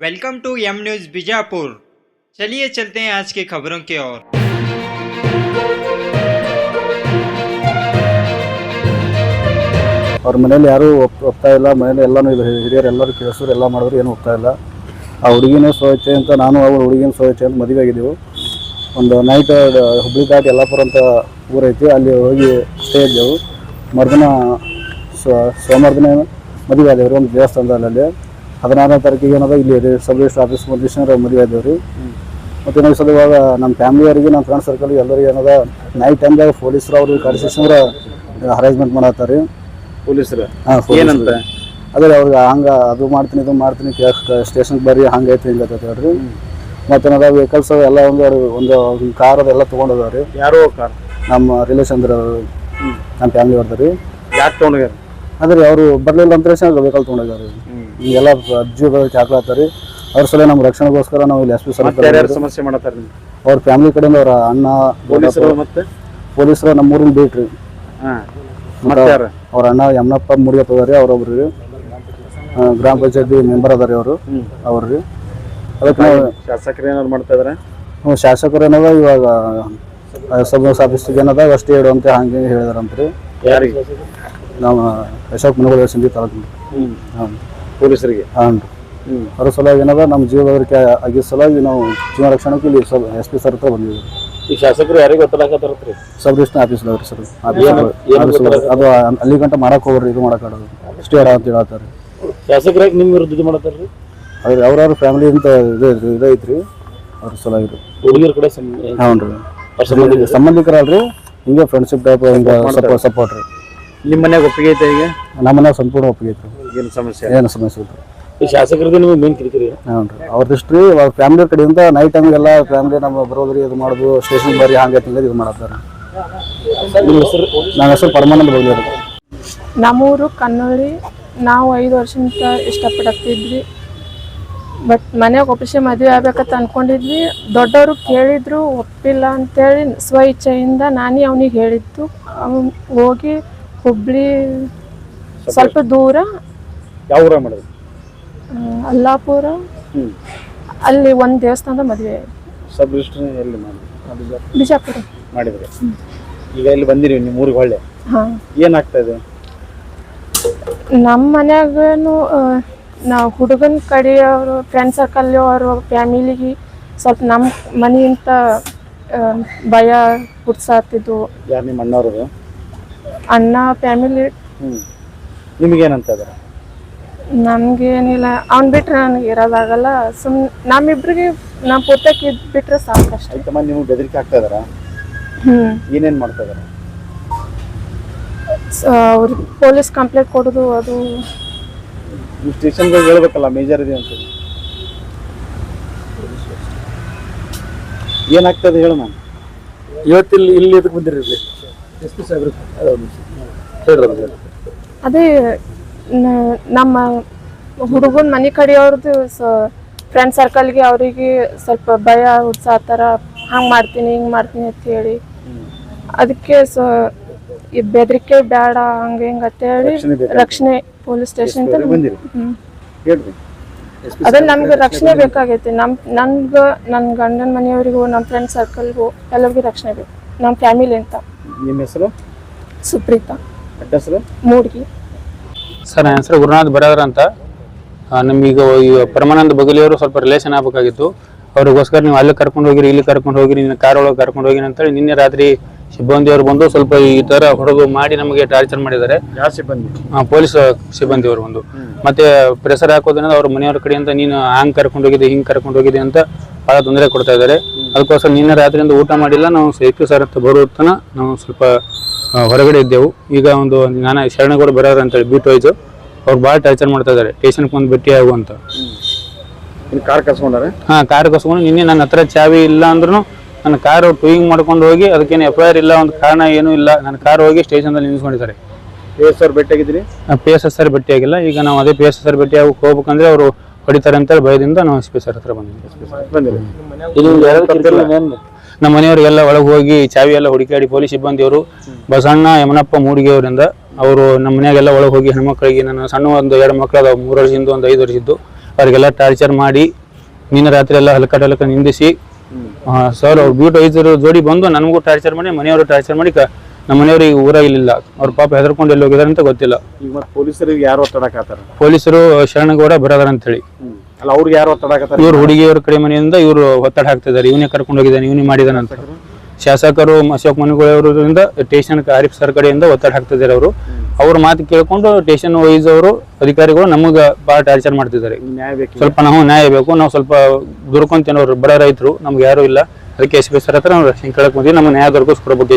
welcome to M News Bijapur चलिए चलते हैं आज की खबरों की ओर ಅವ್ರ ಮನೇಲಿ ಯಾರೂ ಒಪ್ ಒಪ್ತಾ ಇಲ್ಲ ಮನೇಲಿ ಎಲ್ಲನೂ ಇದು ಹಿರಿಯರು ಎಲ್ಲರೂ ಕೇಳಿಸೋರು ಎಲ್ಲ ಮಾಡಿದ್ರು ಏನು ಒಪ್ತಾ ಇಲ್ಲ ಆ ಹುಡುಗಿನೇ ಸ್ವಚ್ಛೆ ಅಂತ ನಾನು ಅವ್ರ ಹುಡುಗಿನ ಸ್ವಚ್ಛೆ ಅಂತ ಮದುವೆ ಆಗಿದ್ದೆವು ಒಂದು ನೈಟ್ ಹುಬ್ಳಿ ದಾಟಿ ಯಲ್ಲಾಪುರ ಅಂತ ಊರೈತಿ ಅಲ್ಲಿ ಹೋಗಿ ಸ್ಟೇ ಇದ್ದೆವು ಮರುದಿನ ಸೋಮವಾರ ದಿನ ಮದುವೆ ಆದೇವ್ರಿ ಒಂದು ದೇವಸ್ಥಾನದಲ್ಲಿ ಹದಿನಾರನೇ ತಾರೀಕಿಗೆ ಏನದ ಇಲ್ಲಿ ರೀ ಸಬ್ ರಿಜಿಸ್ಟರ್ ಆಫೀಸ್ ಮುಗಿಸ್ಕೊಂಡು ಮದುವೆ ಆದೇವ್ರಿ. ರೀ ಮತ್ತು ಇನ್ನೊಂದು ಸಲ ಇವಾಗ ನಮ್ಮ ಫ್ಯಾಮಿಲಿಯವರಿಗೆ ನಮ್ಮ ಫ್ರೆಂಡ್ ಸರ್ಕಲ್ ಎಲ್ಲರಿಗೆ ಏನದ ನೈಟ್ ಟೈಮ್ದಾಗ ಪೊಲೀಸರು ಅವ್ರಿಗೆ ಕರೆಸಿಸ್ರ ಹರೇಂಜ್ಮೆಂಟ್ ಮಾಡತ್ತಾರೆ. ಪೊಲೀಸರು? ಹಾಂ ಏನಂತ? ಅದೇ ಅವ್ರಿಗೆ ಹಂಗೆ ಅದು ಮಾಡ್ತೀನಿ ಇದು ಮಾಡ್ತೀನಿ ಸ್ಟೇಷನ್ಗೆ ಬರ್ರಿ ಹಂಗೈತಿ ಹಿಂಗೈತೆ ಹೇಳ್ರಿ. ಮತ್ತು ಏನದ ವೆಹಿಕಲ್ಸ್ ಎಲ್ಲ ಒಂದು ಒಂದು ಕಾರ್ ಅದೆಲ್ಲ ತೊಗೊಂಡೋದವ್ರಿ. ರೀ ಯಾರೋ ಕಾರ್ ನಮ್ಮ ರಿಲೇಷನ್ ನಮ್ಮ ಫ್ಯಾಮಿಲಿ ಅವ್ರದ್ದು ರೀ. ಯಾಕೆ ತೊಗೊಂಡ್ಯಾರ ಅದೇ ರೀ ಅವರು ಬರ್ಲಿಲ್ಲ ಅಂತ ವೆಹಿಕಲ್ ತೊಗೊಂಡೋಗ್ಯಾರ ಎಲ್ಲ ಬರೋಕ್ಕೆ ರೀ ಅವ್ರ ಸಲ ನಮ್ಮ ರಕ್ಷಣೆಗೋಸ್ಕರ ನಾವು ಇಲ್ಲಿ ಎಸ್ ಪಿ ಸರ್ ಸಮಸ್ಯೆ ಮಾಡತ್ತಾರ ಅವ್ರ ಫ್ಯಾಮಿಲಿ ಕಡೆಯಿಂದ ಅವರ ಅಣ್ಣ ಪೊಲೀಸರು ಮತ್ತೆ? ಪೊಲೀಸರು ನಮ್ಮ ಊರಿನ ಬೇಟ್ರಿ ಅವ್ರ ಅಣ್ಣ ಯಮನಪ್ಪ ಮುಡಿಯತ್ತದಾರಿ ಅವ್ರೊಬ್ರು ಗ್ರಾಮ ಪಂಚಾಯತಿ ಮೆಂಬರ್ ಅದಾರಿ ಅವರು ಅವ್ರಿ ಅದಕ್ಕೆ ನಾವು ಶಾಸಕರು ಏನಾದ್ರು ಮಾಡ್ತಾ ಇದಾರೆ? ಹ್ಞೂ ಶಾಸಕರು ಏನದ ಇವಾಗ ಸಬ್ ಆಫೀಸಿಗೆ ಏನದ ಅಷ್ಟೇ ಹೇಳುವಂತೆ ಅಂತ ಹಂಗೆ ಹೇಳಿದಾರಂತ್ರಿ. ಯಾರಿಗೆ? ನಾವು ಅಶೋಕ್ ಮನಗೋಳ ಸಿಂಧಿ ತಾಲೂಕು ಹ್ಞೂ ಹಾಂ. ಪೊಲೀಸರಿಗೆ? ಹಾಂ. ರೀ ಅದ್ರ ಸಲುವಾಗಿ ಏನದ ನಮ್ಮ ಜೀವ ಬೆದರಿಕೆ ಆಗಿದ್ದ ಸಲುವಾಗಿ ನಾವು ಜೀವನ ರಕ್ಷಣೆಗೆ ಇಲ್ಲಿ ಎಸ್ ಪಿ ಸರ್ ಹತ್ರ ಬಂದಿದ್ದೀವಿ ಈ ಶಾಸಕರು ಯಾರಿಗೆ ಗೊತ್ತಾಗತ್ತಾರತ್ರಿ ಸಬ್ ಆಫೀಸ್ ಅದಾವ್ರಿ ಸರ್. ಆಫೀಸ್ ಅದು ಅಲ್ಲಿ ಗಂಟ ಮಾಡಕ್ಕೆ ಹೋಗ್ರಿ ಇದು ಮಾಡಕ್ಕಾಡೋದು ಸ್ಟೇ ಅಡ ಅಂತ ಹೇಳ್ತಾರೆ. ಶಾಸಕರಾಗಿ ನಿಮ್ಮ ವಿರುದ್ಧ ಇದು ಮಾಡತ್ತಾರ್ರಿ? ಅವ್ರ ಅವ್ರವ್ರ ಫ್ಯಾಮಿಲಿ ಅಂತ ಇದು ಇದು ಐತ್ರಿ ಅವ್ರ ಸಲುವಾಗಿ ರೀ ಹುಡುಗಿಯರ ಕಡೆ ಹ್ಞೂ ರೀ ಸಂಬಂಧಿಕರಲ್ರಿ ಹಿಂಗೆ ಫ್ರೆಂಡ್ಶಿಪ್ ಟೈಪ್ ಹಿಂಗೆ ಸಪೋರ್ಟ್ ಸಪೋರ್ಟ್ ರೀ. ನಿಮ್ಮ ಮನ್ಯಾಗ ಒಪ್ಪಿಗೆ ಐತೆ ಈಗ? ನಮ್ಮ ಮನ್ಯಾಗ ಸಂಪೂರ್ಣ ಒಪ್ಪಿಗೆ ಐತ್ರಿ ಏನು ಸಮಸ್ಯೆ? ಏನು ಸಮಸ್ಯೆ ಇಲ್ಲ. ಈ ಶಾಸಕರದ್ದು ನಿಮಗೆ ಮೇನ್ ಕಿರಿಕಿರಿ? ಹ್ಞೂ ರೀ. ಅವ್ರದ್ದು ರೀ ಅವ್ರ ಫ್ಯಾಮಿಲಿ ಕಡೆಯಿಂದ ನೈಟ್ ಟೈಮ್ಗೆಲ್ಲ ಫ್ಯಾಮಿಲಿ ನಮ್ಮ ಬರೋದ್ರಿ ಇದು ಮಾಡೋದು ಸ್ಟೇಷನ್ ಬರ್ರಿ ಹಂಗೆ ತಿಂಗಳು ಇದು ಮಾಡತ್ತಾರೆ. ನಿಮ್ಮ ಹೆಸರು? ನನ್ನ ಹೆಸರು ಪರಮಾನಂದ ಬಗ್ಲಿ ನಮ್ಮೂರು ಕನ್ನೂರಿ ನಾವು ಐದು ವರ್ಷದಿಂದ ಇಷ್ಟಪಡತ್ತಿದ್ವಿ. ಬಟ್ ಮನೆಯಾಗ ಒಪ್ಪಿಸಿ ಮದುವೆ ಆಗ್ಬೇಕಂತ ಅನ್ಕೊಂಡಿದ್ವಿ. ದೊಡ್ಡವರು ಕೇಳಿದ್ರು ಒಪ್ಪಿಲ್ಲ ಅಂತೇಳಿ ಸ್ವ ಇಚ್ಛೆಯಿಂದ ನಾನೇ ಅವನಿಗೆ ಹೇಳಿದ್ದು. ಅವ್ನು ಹೋಗಿ ಹುಬ್ಳಿ ಸ್ವಲ್ಪ ದೂರ. ಯಾವ ಊರ ಆ, ಅಲ್ಲಾಪುರ. ಅಲ್ಲಿ ಒಂದು ದೇವಸ್ಥಾನದ ಮದುವೆ. ಸಬ್ ರಿಜಿಸ್ಟರ್ ಎಲ್ಲಿ ಮಾಡಿದ್ರಿ ಬಿಜಾಪುರ. ಮಾಡಿದ್ರಿ. ಈಗ ಇಲ್ಲಿ ಬಂದಿರಿ ನಿಮ್ಮ ಊರಿಗೆ ಹೊಳ್ಳೆ ಹಾಂ. ಏನಾಗ್ತಾ ಇದೆ? ನಮ್ಮ ಮನ್ಯಾಗನು ನಾವು ಹುಡುಗನ ಕಡೆಯವರು ಫ್ರೆಂಡ್ ಸರ್ಕಲ್ ಅವರು ಫ್ಯಾಮಿಲಿಗೆ ಸ್ವಲ್ಪ ನಮ್ಮ ಮನೆಯಿಂದ ಭಯ ಹುಟ್ಟಿಸ್ತಿದ್ವು ಯಾರು ನಿಮ್ಮ ಅಣ್ಣವ್ರದು? ಅಣ್ಣ ಫ್ಯಾಮಿಲಿ ನಿಮಗೇನಂತ ಇದಾರೆ ನಮ್ಗೇನಿಲ್ಲ. ಅವ್ನು ಬಿಟ್ರೆ ನನಗೆ ಇರೋದಾಗಲ್ಲ. ಸುಮ್ ನಮ್ಮಿಬ್ರಿಗೆ ನಮ್ಮ ಪುಸ್ತಕ ಇದ್ ಬಿಟ್ರೆ ಸಾಕಷ್ಟು. ಆಯ್ತಮ್ಮ ನಿಮ್ಗೆ ಬೆದರಿಕೆ ಆಗ್ತಾ ಇದಾರ ಏನೇನ್ ಮಾಡ್ತಾ ಇದಾರೆ ಅವ್ರಿಗೆ ಪೊಲೀಸ್ ಕಂಪ್ಲೇಂಟ್ ಕೊಡೋದು ಅದು. ಸ್ಟೇಷನ್ ಸ್ಟೇಷನ್ಗೆ ಹೇಳ್ಬೇಕಲ್ಲ ಮೇಜರ್ ಇದೆ ಅಂತ. ಏನಾಗ್ತದೆ ಹೇಳು ನಾನು ಇವತ್ತಿಲ್ಲಿ ಇಲ್ಲಿ ಇದಕ್ಕೆ ಬಂದಿರಿ ಎಸ್ ಪಿ ಸಾಹೇಬ್ರು ಹೇಳ್ರಿ ಅದೇ ನಮ್ಮ ಹುಡುಗನ ಮನೆ ಕಡೆಯವ್ರದ್ದು ಫ್ರೆಂಡ್ ಸರ್ಕಲ್ಗೆ ಅವರಿಗೆ ಸ್ವಲ್ಪ ಭಯ ಹುಡ್ಸಾತಾರ ಹಂಗೆ ಮಾಡ್ತೀನಿ ಹಿಂಗೆ ಮಾಡ್ತೀನಿ ಅಂತ ಹೇಳಿ. ಅದಕ್ಕೆ ಸೊ ಈ ಬೆದರಿಕೆ ಬೇಡ ಹಂಗೆ ಹಿಂಗೆ ಅಂತ ಹೇಳಿ ರಕ್ಷಣೆ ಪೊಲೀಸ್ ಸ್ಟೇಷನ್ ಅದೇ ನಮ್ಗೆ ರಕ್ಷಣೆ ಬೇಕಾಗೈತಿ. ನಮ್ ನನ್ಗೆ ನನ್ನ ಗಂಡನ ಮನೆಯವರಿಗೂ ನಮ್ಮ ಫ್ರೆಂಡ್ ಸರ್ಕಲ್ಗೂ ಎಲ್ಲರಿಗೂ ರಕ್ಷಣೆ ಬೇಕು. ನಮ್ಮ ಫ್ಯಾಮಿಲಿ ಅಂತ. ನಿಮ್ಮ ಹೆಸರು? ಸುಪ್ರೀತಾ. ಅಡ್ಡ ಹೆಸರು? ಮೂಡ್ಗಿ. ಸರ್ ನನ್ನ ಹೆಸರು ಗುರುನಾಥ್ ಬರಾದರ್ ಅಂತ. ನಮಗೀಗ ಈ ಪರಮಾನಂದ ಬಗಲಿಯವರು ಸ್ವಲ್ಪ ರಿಲೇಷನ್ ಆಗಬೇಕಾಗಿತ್ತು. ಅವ್ರಿಗೋಸ್ಕರ ನೀವು ಅಲ್ಲಿ ಕರ್ಕೊಂಡು ಹೋಗಿರಿ ಇಲ್ಲಿ ಕರ್ಕೊಂಡು ಹೋಗಿರಿ ನಿನ್ನ ಕಾರ್ ಒಳಗೆ ಕರ್ಕೊಂಡು ಹೋಗಿರಿ ಅಂತೇಳಿ ನಿನ್ನೆ ರಾತ್ರಿ ಸಿಬ್ಬಂದಿ ಅವರು ಬಂದು ಸ್ವಲ್ಪ ಈ ತರ ಹೊಡೆದು ಮಾಡಿ ನಮಗೆ ಟಾರ್ಚರ್ ಮಾಡಿದ್ದಾರೆ. ಸಿಬ್ಬಂದಿ? ಆ, ಪೊಲೀಸ್ ಸಿಬ್ಬಂದಿಯವರು ಬಂದು ಮತ್ತೆ ಪ್ರೆಸರ್ ಹಾಕೋದ್ರಿಂದ ಅವ್ರ ಮನೆಯವ್ರ ಕಡೆಯಿಂದ ನೀನು ಹಂಗ್ ಕರ್ಕೊಂಡು ಹೋಗಿದೆ ಹಿಂಗ್ ಕರ್ಕೊಂಡು ಹೋಗಿದೆ ಅಂತ ಬಹಳ ತೊಂದರೆ ಕೊಡ್ತಾ ಇದ್ದಾರೆ. ಅದಕ್ಕೋಸ್ಕರ ನಿನ್ನೆ ರಾತ್ರಿಯಿಂದ ಊಟ ಮಾಡಿಲ್ಲ. ನಾವು ಸೇಫ್ಟಿ ಸರ್ ಅಂತ ಬರೋ ತನ ನಾವು ಸ್ವಲ್ಪ ಹೊರಗಡೆ ಇದ್ದೆವು. ಈಗ ಒಂದು ನಾನು ಶರಣಗೌಡ ಬರೋರು ಅಂತೇಳಿ ಬೀಟ್ ವೈಸು. ಅವ್ರು ಭಾಳ ಟಾರ್ಚರ್ ಮಾಡ್ತಾ ಇದ್ದಾರೆ. ಸ್ಟೇಷನ್ಗೆ ಒಂದು ಭೇಟಿ ಆಗುವಂತ ಕಾರ್ ಕಸ್ಕೊಂಡಾರೆ ಹಾ ಕಾರ್ ಕಸ್ಕೊಂಡು ನಿನ್ನೆ ನನ್ನ ಹತ್ರ ಚಾವಿ ಇಲ್ಲ ಅಂದ್ರೂ ನನ್ನ ಕಾರ್ ಟೂಯಿಂಗ್ ಮಾಡ್ಕೊಂಡು ಹೋಗಿ ಅದಕ್ಕೇನು ಎಫ್ ಐ ಆರ್ ಇಲ್ಲ ಒಂದು ಕಾರಣ ಏನೂ ಇಲ್ಲ. ನನ್ನ ಕಾರ್ ಹೋಗಿ ಸ್ಟೇಷನ್ದಲ್ಲಿ ನಿಲ್ಸ್ಕೊಂಡಿದ್ದಾರೆ ಎಸ್ ಸರ್ ಭೇಟಿಯಾಗಿದ್ದೀರಿ? ಪಿ ಎಸ್ ಎಸ್ ಸರ್ ಭೇಟಿ ಆಗಿಲ್ಲ ಈಗ ನಾವು ಅದೇ ಪಿ ಎಸ್ ಎಸ್ ಆರ್ ಭೇಟಿ ಹೋಗ್ಬೇಕಂದ್ರೆ ಅವರು ಹೊಡಿತಾರೆ ಅಂತೇಳಿ ಭಯದಿಂದ ನಾವು ಎಸ್ ಪಿ ಸರ್ ಹತ್ರ ಬಂದಿದ್ದೀವಿ ನಮ್ಮ ಮನೆಯವರಿಗೆಲ್ಲ ಒಳಗೆ ಹೋಗಿ ಚಾವಿ ಎಲ್ಲ ಹುಡುಕಾಡಿ ಪೊಲೀಸ್ ಸಿಬ್ಬಂದಿಯವರು ಬಸಣ್ಣ ಯಮನಪ್ಪ ಮೂಡಿಗೆಯವರಿಂದ ಅವರು ನಮ್ಮ ಮನೆಯಾಗೆಲ್ಲ ಒಳಗೆ ಹೋಗಿ ಹೆಣ್ಮಕ್ಳಿಗೆ ನನ್ನ ಸಣ್ಣ ಒಂದು ಎರಡು ಮಕ್ಳು ಅದಾವ ಮೂರು ವರ್ಷದಿಂದ ಒಂದು ಐದು ವರ್ಷದ್ದು. ಅವರಿಗೆಲ್ಲ ಟಾರ್ಚರ್ ಮಾಡಿ ನಿನ್ನೆ ರಾತ್ರಿ ಎಲ್ಲ ಹಲಕ ಹಲಕ ನಿಂದಿಸಿ ಸರ್ ಅವ್ರು ಬ್ಯೂಟ್ ಐದರು ಜೋಡಿ ಬಂದು ನನಗೂ ಟಾರ್ಚರ್ ಮಾಡಿ ಮನೆಯವರು ಟಾರ್ಚರ್ ಮಾಡಿ ನಮ್ಮ ಮನೆಯವರು ಈಗ ಊರಾಗಿಲ್ಲ ಅವ್ರ ಪಾಪ ಹೆದರ್ಕೊಂಡು ಎಲ್ಲಿ ಹೋಗಿದಾರೆ ಅಂತ ಗೊತ್ತಿಲ್ಲ. ಪೊಲೀಸರಿಗೆ ಯಾರು ಒತ್ತಡಾಕತ್ತಾರ ಪೊಲೀಸರು ಶರಣಗೌಡ ಬರೋದಾರ ಅಂತ ಹೇಳಿ ಅಲ್ಲ ಅವ್ರಿಗೆ ಯಾರು ಒತ್ತಡಾಕತ್ತಾರ ಇವ್ರು ಹುಡುಗಿಯವ್ರ ಕಡೆ ಮನೆಯಿಂದ ಇವರು ಒತ್ತಡ ಹಾಕ್ತಿದ್ದಾರೆ. ಇವನೇ ಕರ್ಕೊಂಡು ಹೋಗಿದ್ದಾನೆ ಇವನೇ ಮಾಡಿದಾನೆ ಅಂತ ಶಾಸಕರು? ಅಶೋಕ್ ಮನುಗಳವರಿಂದ ಸ್ಟೇಷನ್ ಆರಿಫ್ ಸರ್ ಕಡೆಯಿಂದ ಒತ್ತಡ ಹಾಕ್ತಿದ್ದಾರೆ ಅವರು. ಅವ್ರ ಮಾತು ಕೇಳ್ಕೊಂಡು ಸ್ಟೇಷನ್ ವೈಸ್ ಅವರು ಅಧಿಕಾರಿಗಳು ನಮಗೆ ಭಾಳ ಟಾರ್ಚರ್ ಮಾಡ್ತಿದ್ದಾರೆ. ಸ್ವಲ್ಪ ನಾವು ನ್ಯಾಯ ಬೇಕು ನಾವು ಸ್ವಲ್ಪ ದುರ್ಕೊಂತೇನವ್ರು ಬಡ ರೈತರು ನಮ್ಗೆ ಯಾರು ಇಲ್ಲ. ಅದಕ್ಕೆ ಎಸ್ ಪಿ ಸರ್ ಹತ್ರ ನಾವು ಕೇಳಕ್ ಬಂದ್ವಿ. ನಮ್ಮ ನ್ಯಾಯ ದೊರಕಿಸ್ಕೊಡ್ಬೇಕು